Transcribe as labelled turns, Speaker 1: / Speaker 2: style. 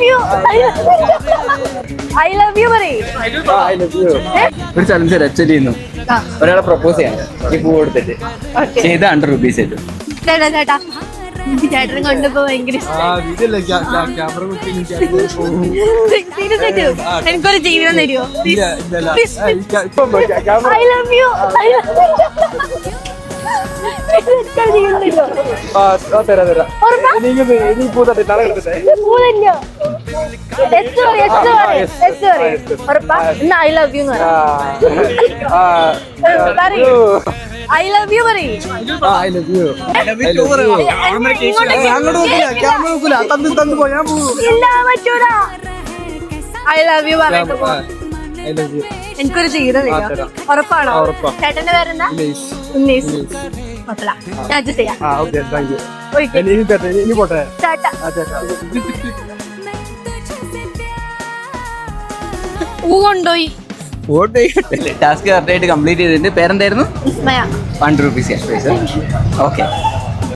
Speaker 1: Love you I love you പറയും
Speaker 2: ഒരു challenge രച്ചൽ ചെയ്യുന്നു ഒരാളെ പ്രപ്പോസ് ചെയ്യാൻ ഈ പൂ കൊടുത്തിട്ട്. ചെയ്ത് ഹൺഡ്രഡ് റുപ്പീസ് കിട്ടും
Speaker 1: ചേട്ടാ ചേട്ടാ. ചേട്ടനെ കണ്ടപ്പോ ഭയങ്കര ആയിട്ട് എനിക്കൊരു ജീവിതം തരുമോ I love you I love പൂതല്ലോ. പറയ്, പറയ്, പറയ്. ഉറപ്പാ? എന്നാ എന്ന്. പറയ്. I love you പറയ്. ഇല്ല, പറ്റൂല. I love you പറഞ്ഞിട്ട് പോ. എനിക്കൊരു ചീര ഉറപ്പാണോ? ചേട്ടന്റെ പേരെന്താ? ഉന്നീസ് കുഴപ്പമില്ല. ഞാൻ അഡ്ജസ്റ്റ് ചെയ്യാം. ഒരിക്കൽ. ചേട്ടാ പൂ കൊണ്ടുപോയി.
Speaker 2: ടാസ്ക് കറക്റ്റായിട്ട് കംപ്ലീറ്റ് ചെയ്തിട്ട് പേരെന്തായിരുന്നു? Hundred rupees cash prize okay